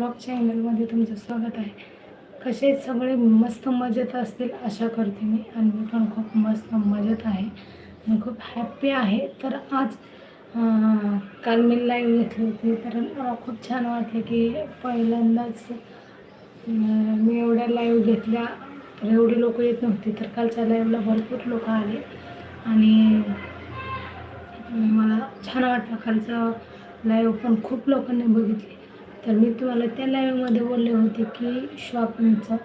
Blog चॅनलमध्ये तुमचं स्वागत आहे. कसे सगळे मस्त मजेत असतील आशा करते मी. आणि मी पण खूप मस्त मजेत आहे. आणि खूप हॅप्पी आहे. तर आज काल मी लाईव्ह घेतली होती. तर मला खूप छान वाटलं की पहिल्यांदाच मी एवढ्या लाईव्ह घेतल्या. तर एवढी लोक येत नव्हती. तर कालच्या लाईव्हला भरपूर लोक आले. आणि मला छान वाटलं. कालचं लाईव्ह पण खूप लोकांनी बघितली. तर मी तुम्हाला त्या लाईव्हमध्ये बोलले होते की शॉपिंगचा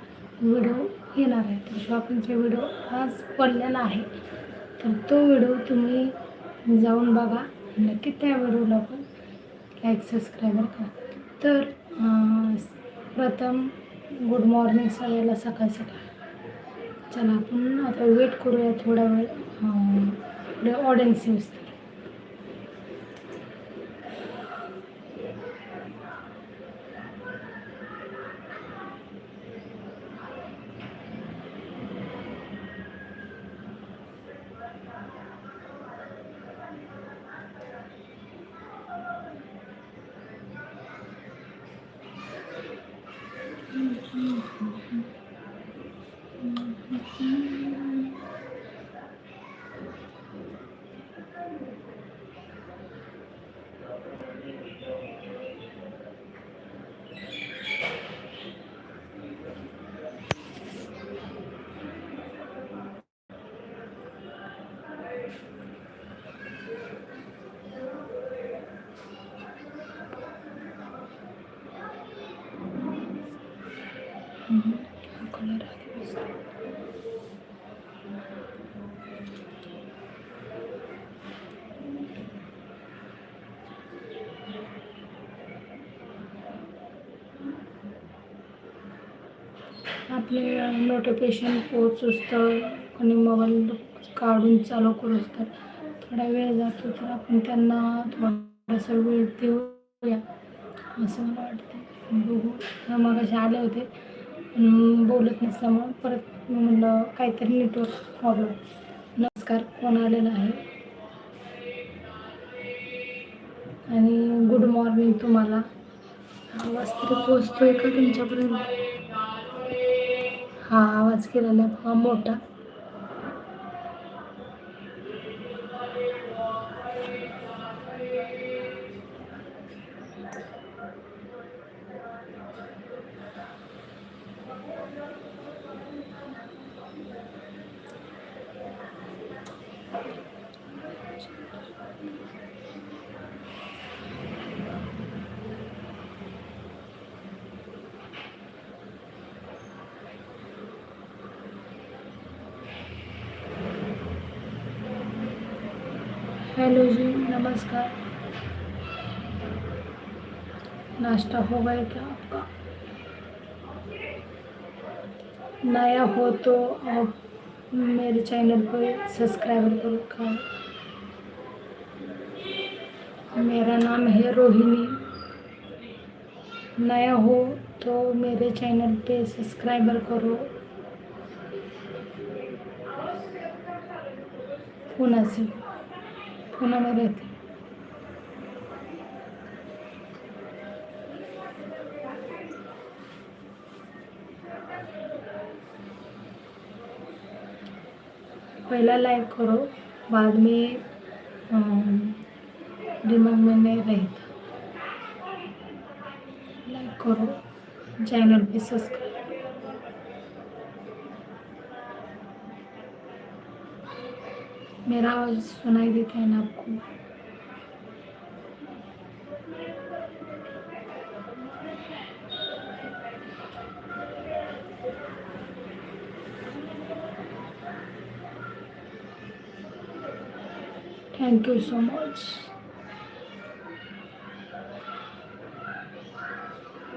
व्हिडिओ येणार आहे. तर शॉपिंगचा व्हिडिओ आज पडलेला आहे. तर तो व्हिडिओ तुम्ही जाऊन बघा नक्की त्या व्हिडिओला पण लाईक सबस्क्रायबर करा. तर प्रथम गुड मॉर्निंग सगळ्याला सकाळ सकाळ. चला आपण आता वेट करूया थोडा वेळ. ऑडियन्स येऊस तर हा कलर आधी मस्त. आपले नोटिफिकेशन पोच तर कोणी मोबाईल काढून चालू करू तर थोडा वेळ जातो तर आपण त्यांना थोडासा वेळ देऊया. असं मला वाटतं. बघू. मग असे आले होते. पण बोलत नसल्यामुळं परत म्हणलं काहीतरी नेटवर्क प्रॉब्लेम नमस्कार कोण आलेला आहे? आणि गुड मॉर्निंग तुम्हाला. आवाज तरी पोचतोय का तुमच्यापर्यंत? हा आवाज केलेला हा मोठा. हेलो जी, नमस्कार। नाश्ता हो गया क्या आपका? नया हो तो आप मेरे चैनल पे सब्सक्राइबर करो का मेरा नाम है रोहिणी। नया हो तो मेरे चैनल पे सब्सक्राइबर करो। पुणे से। पुणे में रहती पहला लाइक करो, बाद में दिमाग में नहीं रहता लाइक करो, चैनल पे सब्सक्राइब मेरा आवाज़ सुनाई देता है ना आपको। थैंक यू सो मच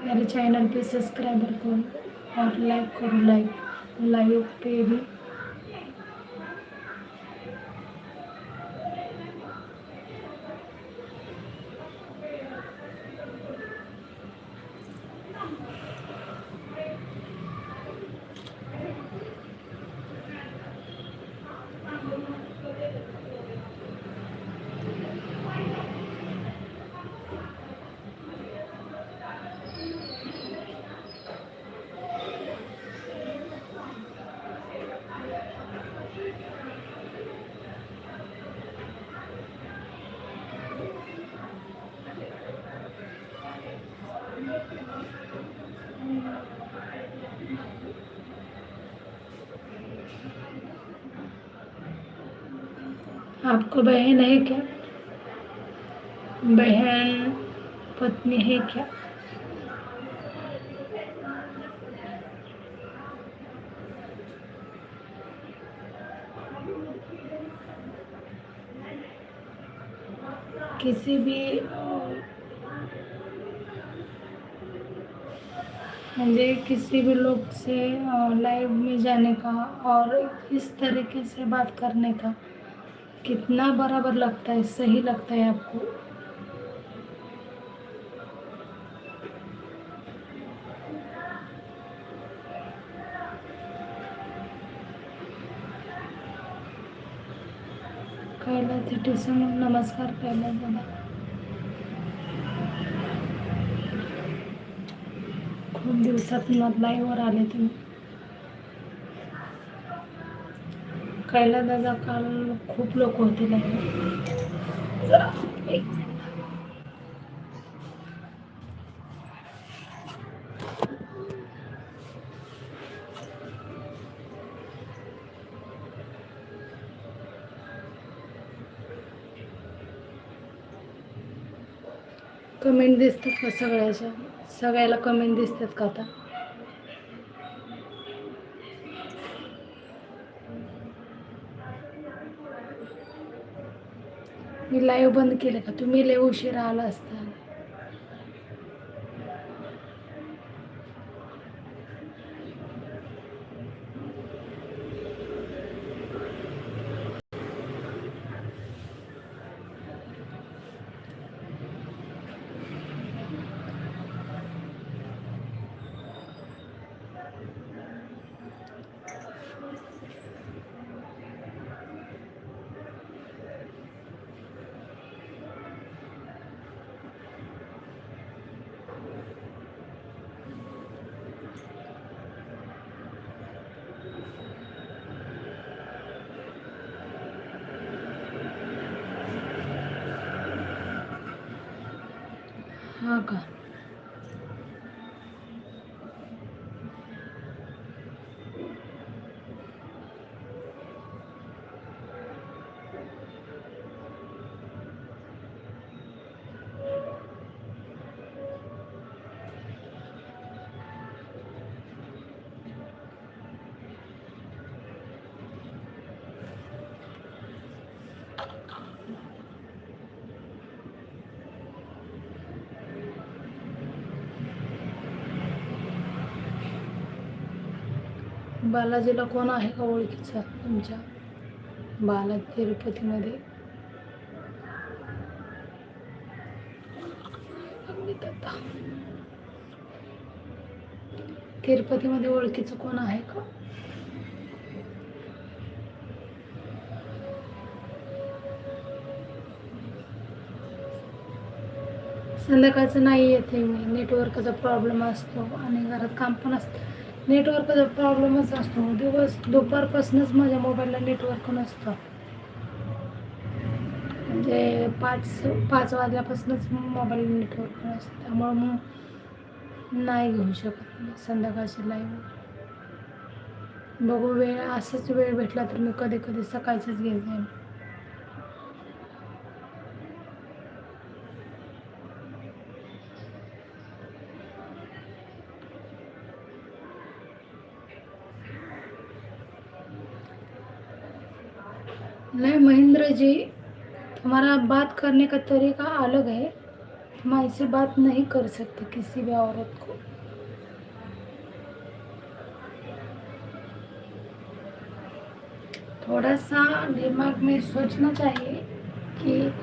मेरे चैनल पे सब्सक्राइबर करो और लाइक करो लाइक लाइव पे भी। आपको बहन है क्या? बहन, पत्नी है क्या? किसी भी, मुझे किसी भी लोग से लाइव में जाने का और इस तरीके से बात करने का कितना बराबर लगता है, सही लगता है आपको? कैलास टिसन नमस्कार कैलास दादा खूप दिवसात लाईव्हवर आले तुम्ही. कैलास दादा काल खूप लोक होते लाईव्ह एक कमेंट दिसतात का सगळ्याच्या? सगळ्याला कमेंट दिसतात का आता मी लाईव्ह बंद केलं का? तुम्ही लय उशिरा आला असता हा का बालाजीला कोण आहे का ओळखीचा तुमच्या बाला तिरुपतीमध्ये तिरुपतीमध्ये ओळखीचं कोण आहे का? संध्याकाळचं नाही येते मी. नेटवर्कचा प्रॉब्लेम असतो आणि घरात काम पण असतं. नेटवर्कचा प्रॉब्लेमच असतो. दिवस दुपारपासूनच माझ्या मोबाईलला नेटवर्क नसतं. म्हणजे पाच पाच वाजल्यापासूनच मोबाईल नेटवर्क नसतं. त्यामुळं मग नाही घेऊ शकत मी संध्याकाळची लाईव्ह बघू वेळ असंच वेळ भेटला तर मी कधी कधी सकाळचीच घेत जाईन. नहीं महेंद्र जी, तुम्हारा बात करने का तरीका अलग है। तुम ऐसे बात नहीं कर सकते किसी भी औरत को। थोड़ा सा दिमाग में सोचना चाहिए कि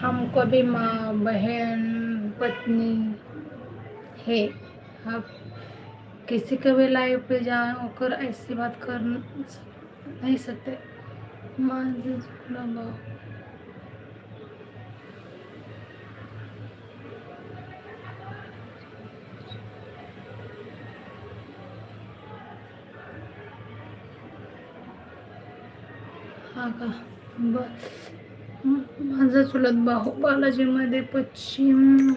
हम कभी माँ, बहन, पत्नी है। आप किसी के भी लाइफ पे जाकर ऐसी बात कर नहीं सकते। माझं चुकलं भाऊ हा का बस माझा चुलत भाऊ बालाजीमध्ये पश्चिम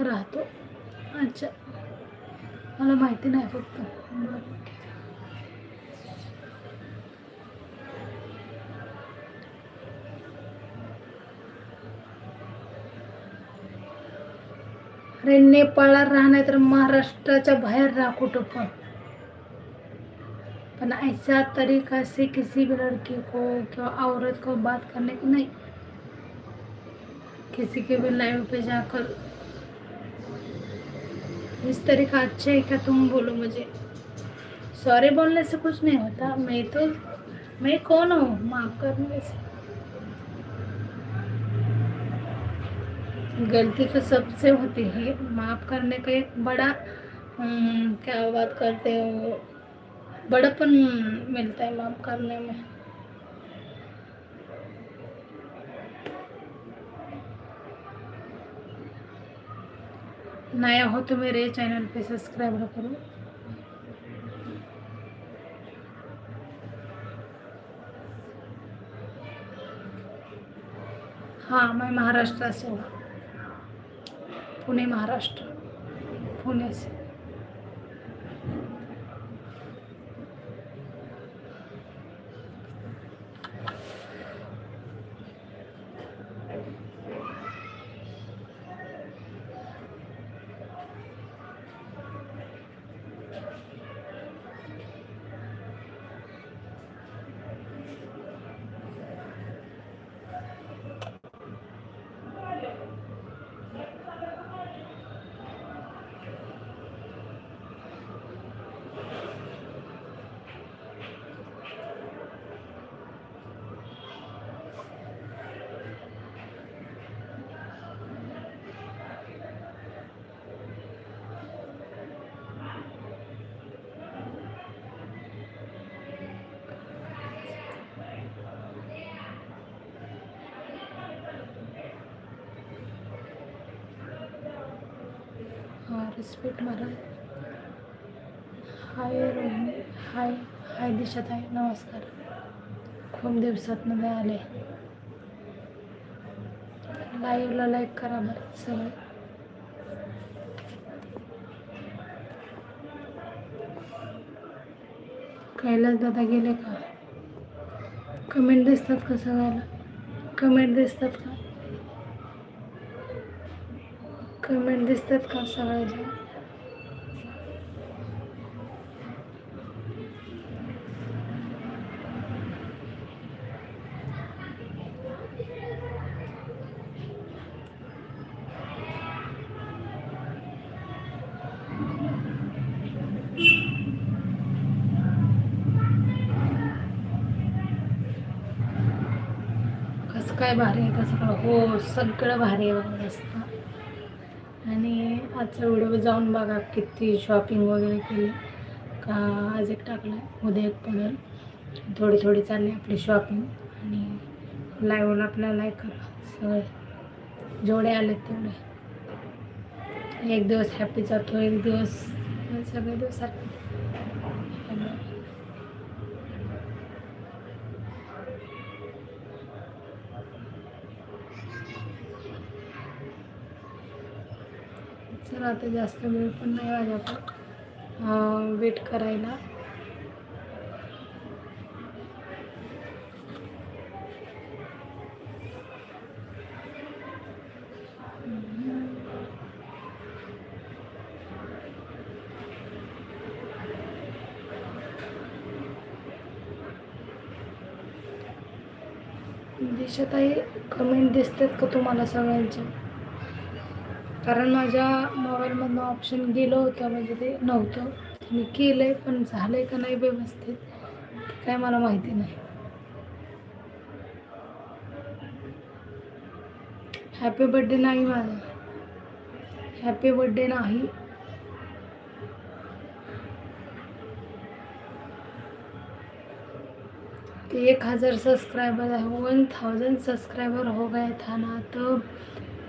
राहतो अच्छा मला माहिती नाही फक्त बरं अरे नेपाळला राहणार तर महाराष्ट्राच्या बाहेर राहा कुठं पण. पण ऐसा तरीका से किसी भी लड़की को क्या औरत को बात करने की नहीं. किसी के भी लाइव पे जाकर. इस तरीका अच्छा है क्या तुम बोलो मुझे? सॉरी बोलने से कुछ नहीं होता. मैं तो मैं कौन हूँ? माफ करने से. गलती तो सबसे होती है। माफ़ करने का एक बड़ा हम्म, क्या बात करते हो? बड़ापन मिलता है माफ़ करने में। नया हो तो मेरे चैनल पे सब्सक्राइब ना करो। हाँ मैं महाराष्ट्र से हूँ। पुणे महाराष्ट्र पुणे स्पीड मारा. हाय रोहिणी हाय हाय दिशत आहे नमस्कार. खूप दिवसात मध्ये आले. लाईव्हला लाईक करा बरं सगळे. कैलास दादा गेले का? कमेंट दिसतात का सगळ्याला? कमेंट दिसतात का? कमेंट दिसतात का सगळ्याच्या कसं काय भारी आहे कसं काय हो सगळं भारी आहे मस्त. आजचा व्हिडिओ जाऊन बघा किती शॉपिंग वगैरे केली. का आज एक टाकलं उद्या एक पडेल. थोडी थोडी चालली आपली शॉपिंग आणि लाईव्हला आपल्याला लाईक करा. सगळे जेवढे आले तेवढे. एक दिवस हॅपी जातो एक दिवस सगळे दिवस राहते आता जास्त वेळ पण नाही माझ्याकडं वेट करायला. दिशताही कमेंट दिसतात का तुम्हाला सगळ्यांच्या कारण माझ्या मोबाईलमधनं ऑप्शन गेलं होतं म्हणजे ते नव्हतं. मी केलं आहे पण झालं आहे का नाही व्यवस्थित काय मला माहिती नाही. हॅपी बड्डे नाही माझा. हॅपी बड्डे नाही. ते एक हज़ार सब्सक्राइबर है वन थाउजेंड सब्सक्राइबर हो गया था ना तो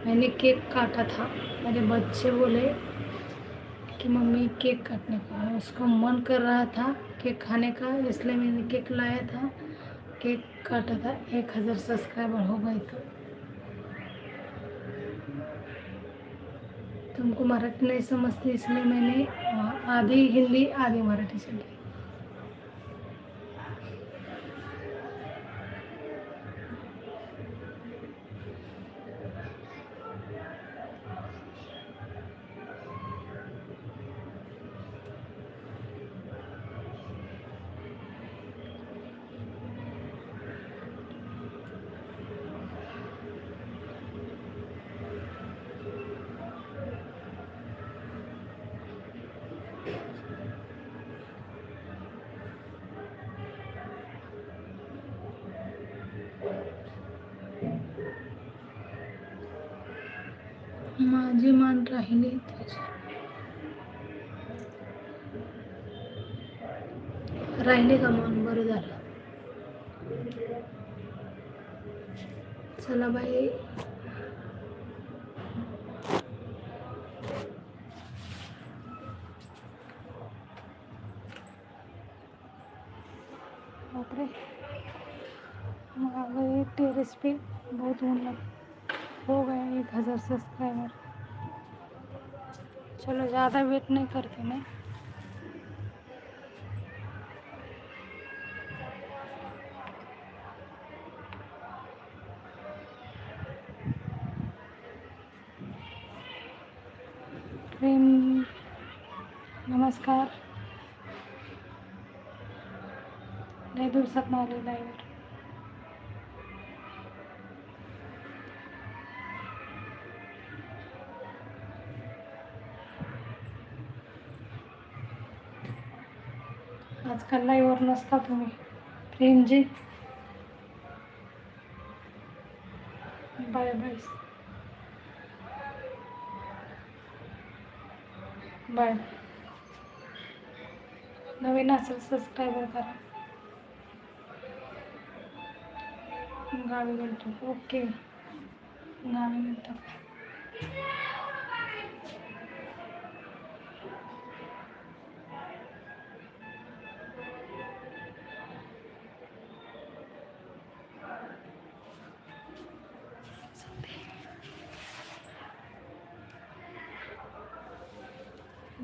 मैंने केक काटा था। मेरे बच्चे बोले कि मम्मी केक काटने का है। उसको मन कर रहा था केक खाने का, इसलिए मैंने केक लाया था। केक काटा था। एक हज़ार सब्सक्राइबर हो गए तो। तुमको मराठी नहीं समझती, इसलिए मैंने आधी हिंदी, आधी मराठी चली माझे मान राहिले राहिले का मान? बरं झालं. चला बाई. बापरे. मग आ टेरेस पे बहुत ऊन मतलब हो गया एक हज़ार सब्सक्राइबर। चलो, ज़्यादा वेट नहीं करती मैं प्रेम, नमस्कार। लय दिवसात आले लाईव्हवर आजकाल लाईव्हवर नसता तुम्ही. प्रेमजी. बाय बाय बाय नवीन असेल सबस्क्रायबर करा. गावी गेलतो. ओके गावी गेलतो.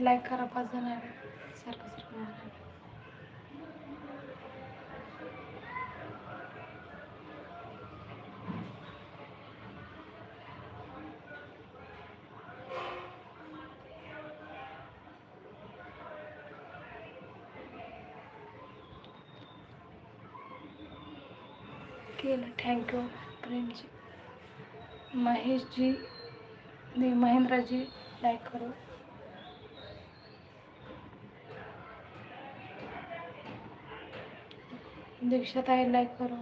लाईक करा पाच जण सारखं सारखं म्हणायला. केलं. थँक्यू प्रेमजी. महेशजी नाही महेंद्रजी लाईक करू. दीक्षात आहे लाईक करो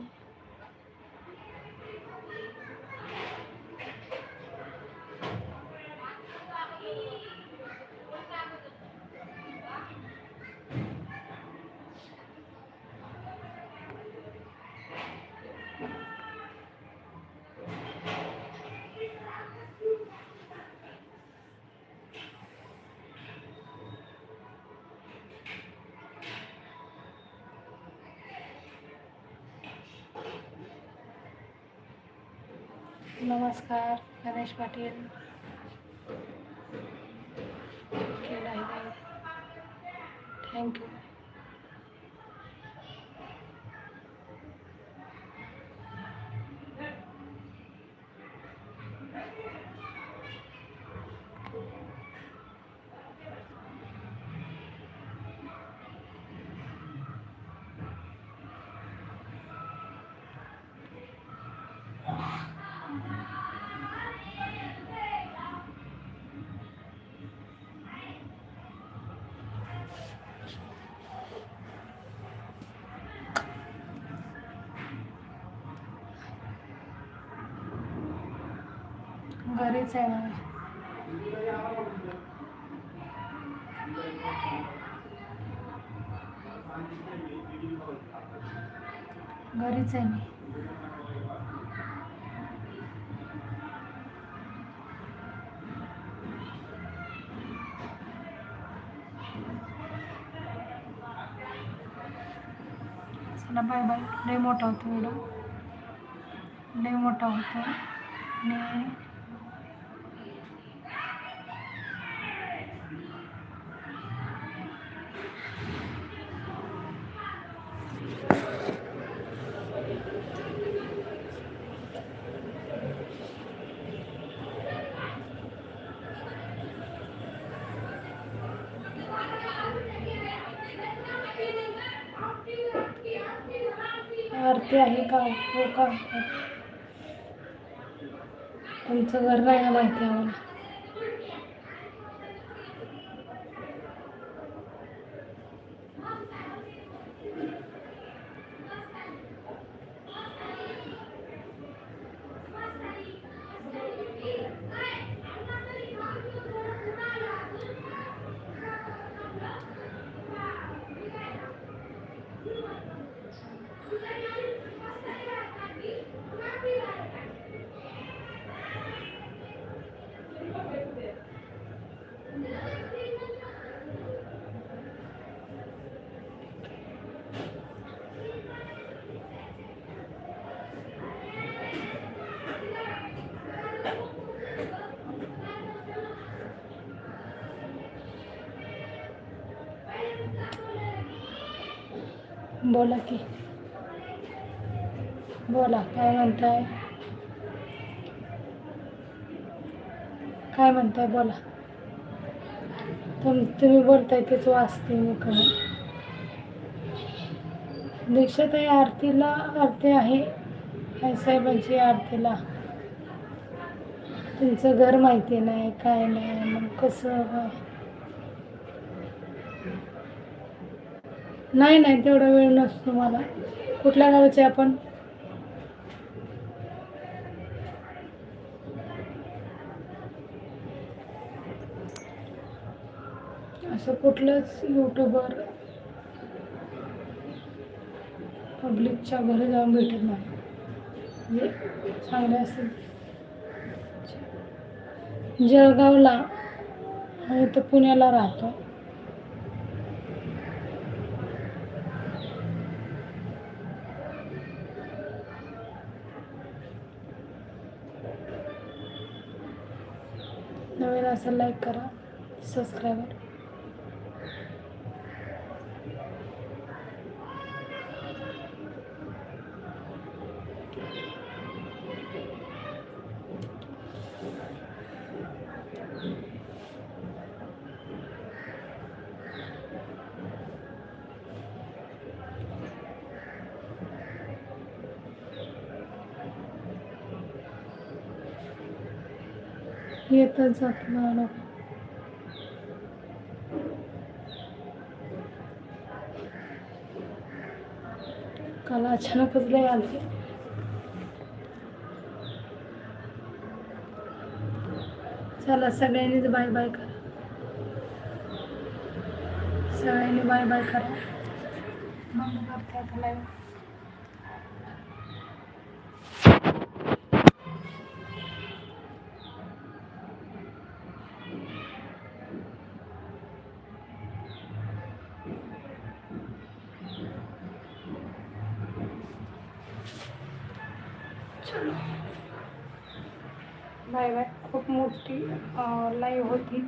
नमस्कार गणेश पाटील. केलं आहे थँक्यू भारीच आहे मला घरीच आहे मी. चला बाय बाय. लय मोठा होतो व्हिडिओ लय मोठा होतो. आणि आरती आहे का हो का त्यांचं घर नाही ना माहिती आम्हाला. बोला की. बोला काय म्हणताय? काय म्हणताय? बोला. तुम तुम्ही बोलताय तेच वाचते मी करून दीक्षाताई आरतीला आरती आहे? साहेबांची आरतीला. तुमचं घर माहिती नाही काय नाही मग कसं? नाही नाही तेवढा वेळ नसतो मला. कुठल्या गावाचे आपण? असं कुठलंच युट्यूबर पब्लिकच्या घरी जाऊन भेटत नाही. म्हणजे चांगले असेल. जळगावला आणि तर पुण्याला राहतो. नवीन असेल लाईक करा सबस्क्राईबर येतच जात मला काल अचानकच लय आले. चला सगळ्यांनीच बाय बाय करा. सगळ्यांनी बाय बाय करा. मग करते आता live. गोष्टी लाईव्ह होतील.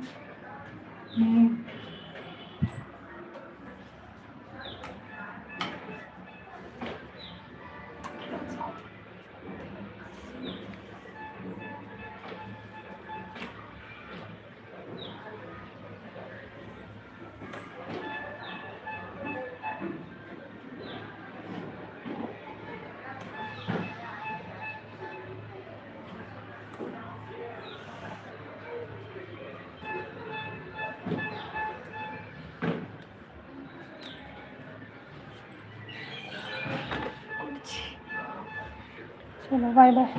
चलो बाय बाय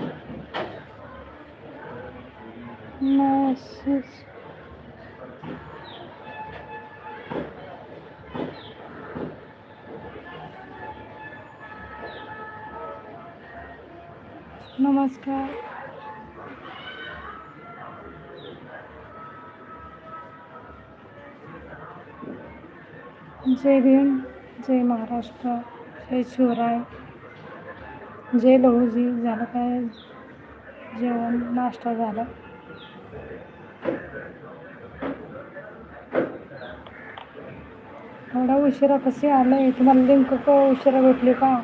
मैसेज नमस्कार. जय भीम जय महाराष्ट्र जय शिवराय. जय लहूजी झालं काय जेवण नाश्ता झाला. एवढा उशिरा कसे आलंय? तुम्हाला लिंक का उशिरा भेटली का?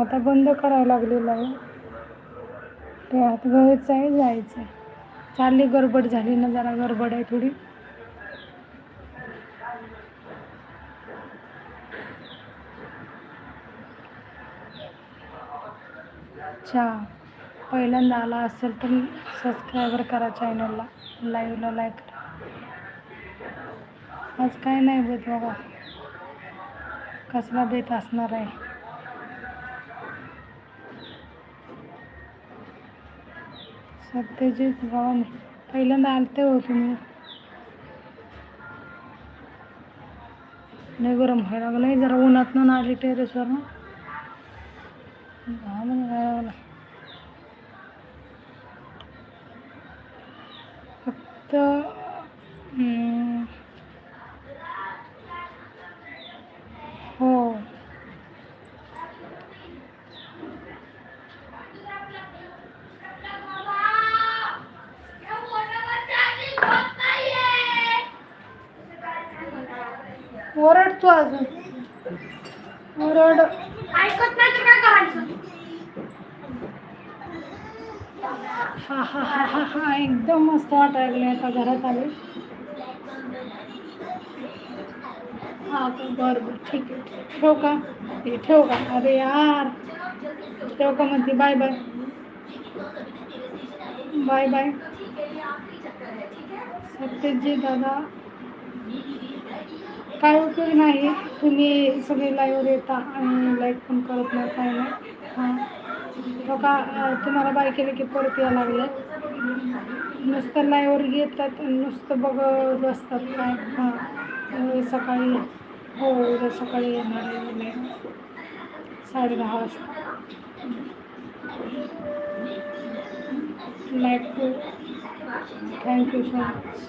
आता बंद करायला लागलेलं आहे. ते आता घरचं आहे जायचं आहे. चालली गडबड झाली ना जरा गडबड आहे थोडी. अच्छा पहिल्यांदा आला असेल तर सबस्क्रायबर करा चॅनलला लाईव्हला लाईक करा. आज काय नाही बेत बघा. कसला बेत असणार आहे? सत्यजित गव्हाणे पहिल्यांदा आलते हो तुम्ही. नाही गरम व्हायला लागलंय. जरा उन्हातनं आली टेरेसवर ना பத்தோ ஓ ओरडतो अजून ओरड ऐकत हा हा हा हा एकदम मस्त वाटायला लागले आता घरात आले हा बरं बरं ठीक आहे. ठेव का? हे ठेव का? अरे यार. ठेव का म्हणते? Bye bye. Bye bye. Satyaji दादा. काय उपयोग नाही. तुम्ही सगळे लाईव्हवर येता आणि लाईक पण करत नाही काय नाही. हां. हो तुम्हाला बाय केलं की परत यायला लागले. नुसतं लाईवर येतात नुसतं बघत बसतात काय हां सकाळी हो उद्या सकाळी येणार आहे साडे दहा वाजता. Like to thank you so much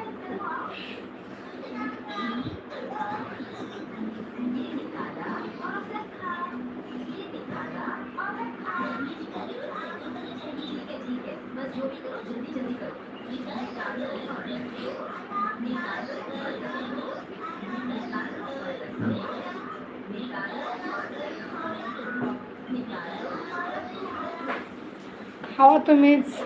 How to means